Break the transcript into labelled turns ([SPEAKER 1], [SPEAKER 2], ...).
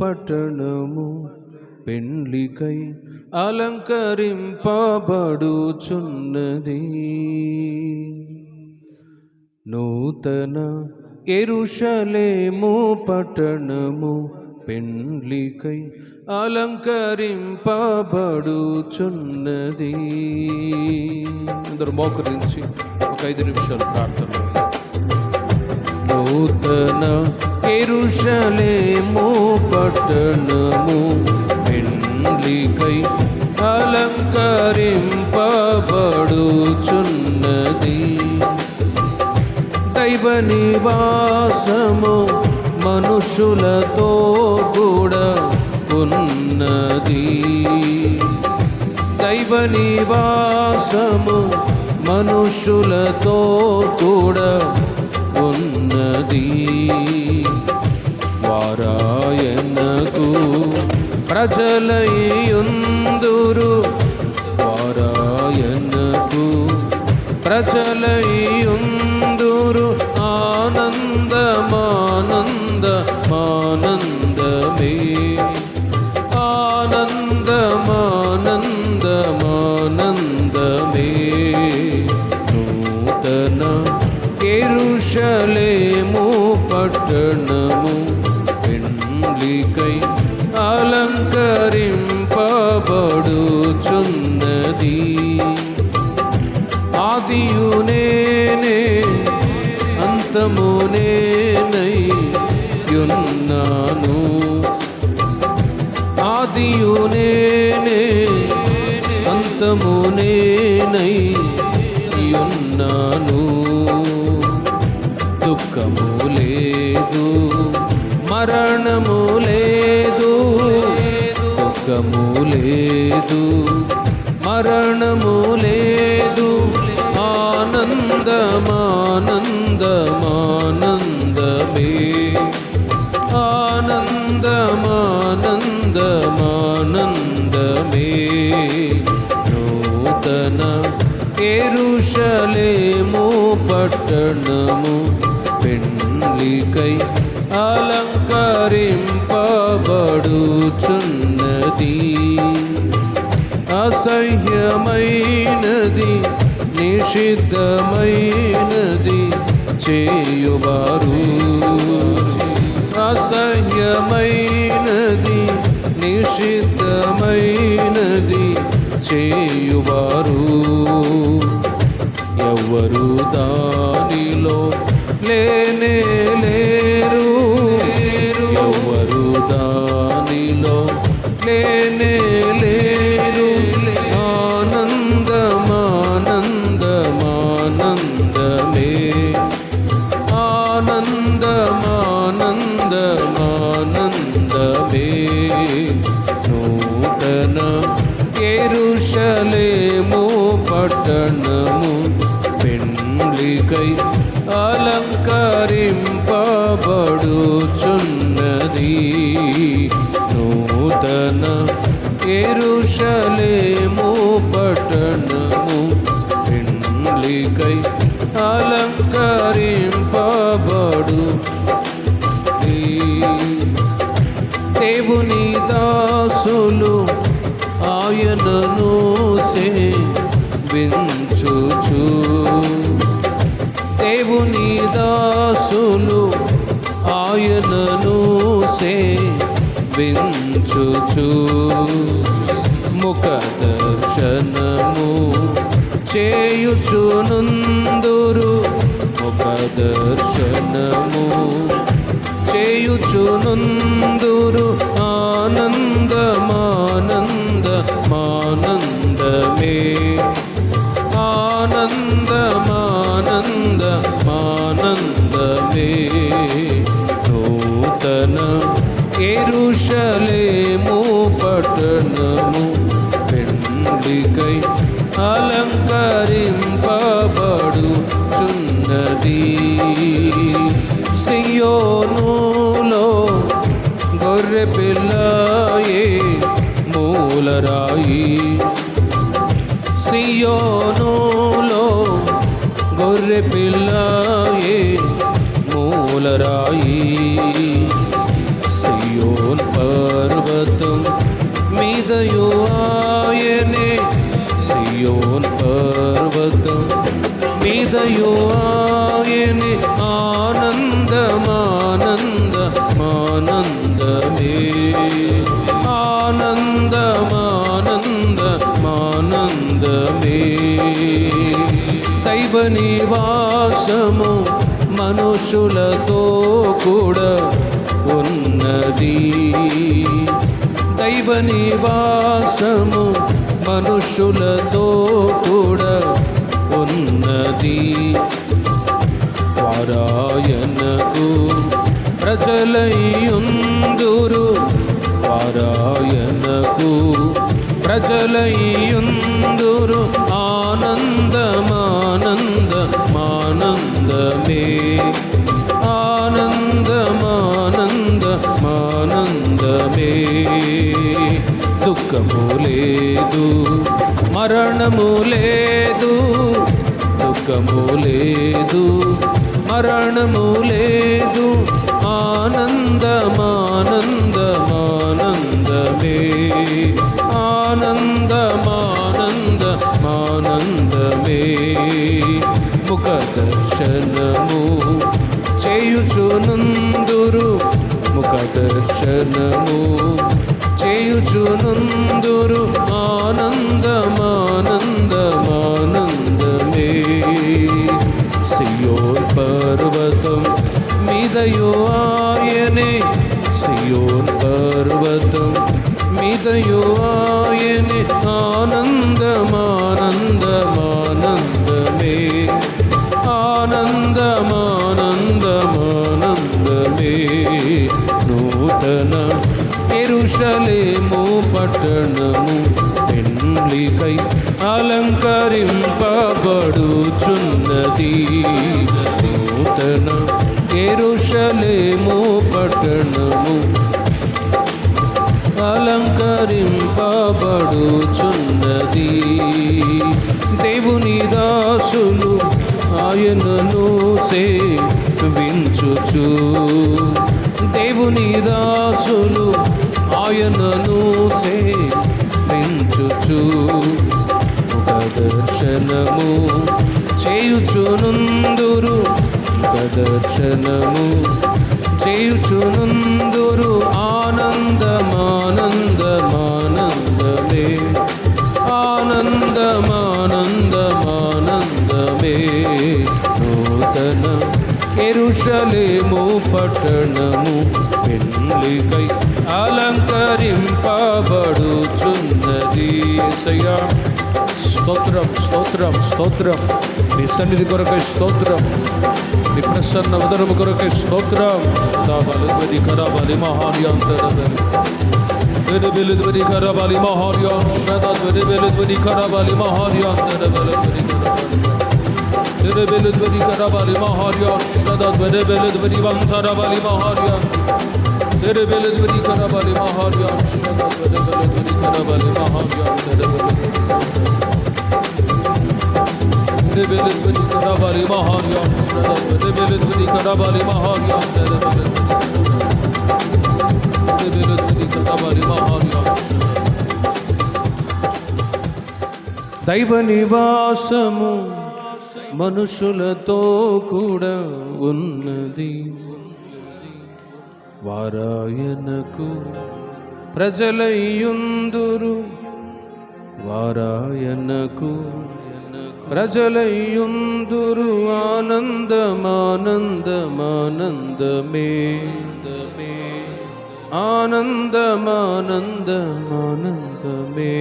[SPEAKER 1] పట్టణము పెండ్లికై అలంకరింపబడుచున్నది. నూతన ఎరుషలేము పట్టణము పెండ్లికై అలంకరింపబడుచున్నది. అందరు మోకరించి ఒక ఐదు నిమిషాలు ప్రార్థన నూతన ఎరుషలేము పట్టణము పెండ్లికై అలంకరింపబడుచున్నది. దైవ నివాసము మనుషులతో కూడా ఉన్నది దైవ నివాసము మనుషులతో కూడా ఉన్నది వారాయనకు ప్రజలయుందురు వారాయనకు ప్రజలయుందురు ఆనందమానంద మానందమే ఆనందమానందమానందమే నూతన ఎరుషలేము పట్టణము ఉన్నాను. యున్నాను అంతము నేనై ఉన్నాను. దుఃఖము లేదు మరణము లేదు దుఃఖము లేదు మరణము లేదు. నూతన ఎరుషలేము పట్టణము పెండ్లికై అలంకరింపబడుచున్నది. అసహ్యమైనది నిషిద్ధమైనది చేయు చేయువారు. ఎవరు దానిలో లేనే లేరు. ఎవరు దానిలో లేనే లేరు. ఆనందమానందమానందమే. ఆనందమానందమా ఎరుషలేము పట్టణము పెండ్లికై అలంకరింపబడు. దేవుని దాసులు ఆయనను దర్శనము చేయుచునుందురు. ముఖ దర్శనము చేయుచునుందురు. ఆనందమానంద పిల్లయే మూలరాయి. సియోనులో గొర్రె పిల్లయే మూలరాయి. సియోన్ పర్వతం మీదయో ఆయనే. సియోన్ పర్వతం మీదయో మానందమే ఆనందమానంద మానందమే దైవ నివాసము మనుషులతో కూడా ఉన్నది. దైవ నివాసము మనుషులతో కూడా ఉన్నది. పారాయణకు ప్రజలయ్యుందురు పారాయణకు. ప్రజలయ్యుందురు ఆనందమానంద మానందమే ఆనందమానంద మానందమే దుఃఖము లేదు మరణము లేదు. దుఃఖము లేదు మరణము లేదు. ఆనందమానందమానందమే. ఆనందమానంద మానందమే దర్శనము చేయుచునందురు. ముఖ దర్శనము చేయుచునందురు. ఆనందమానందమానందమే. సియోన్ పర్వతం మీదయో ఆయనే సియోన్ పర్వతం మీదయో ఆయనే ఆనందమానందమానందమే ఆనందమానందమానందమే నూతన ఎరుషలేము పట్టణము పెండ్లికై అలంకరింపబడుచున్నది నూతన ఎరుషలేము పట్టణము అలంకరింపబడుచున్నది. దేవుని దాసులు ఆయనను సేవించుచు. దేవుని దాసులు ఆయనను సేవించుచు. ఒక దర్శనము దర్శనము చేయుచునుందురు ఆనందమానందమానందమే. ఆనందమానందమానందమే. నూతన ఎరుషలేము పట్టణము పెళ్ళికై అలంకరింపబడుచున్నది సయా స్తోత్రం స్తోత్రం స్తోత్రం. నీ సన్నిధి కొరకై స్తోత్రం. నీ ప్రసన్న ఉదరము కొరకై స్తోత్రం దాబలి కరాబలి మహార్యాంతరదని వెరి వెలుద్వరి కరాబలి మహార్యాం సదా వెరి వెలుద్వరి కరాబలి మహార్యాంతరబలి వెరి వెలుద్వరి కరాబలి మహార్యాం సదా వెరి వెలుద్వరి వంతరబలి మహార్యాం వెరి వెలుద్వరి కరాబలి మహార్యాం సదా వెరి వెలుద్వరి కరాబలి మహార్యాం దైవ నివాసము మనుషులతో కూడా ఉన్నది. వారాయణకు ప్రజలయ్యుందురు వారాయణకు వారాయనకు ప్రజలయ్యుందురు ఆనందమానందమానందమే ఆనందమానందమానందమే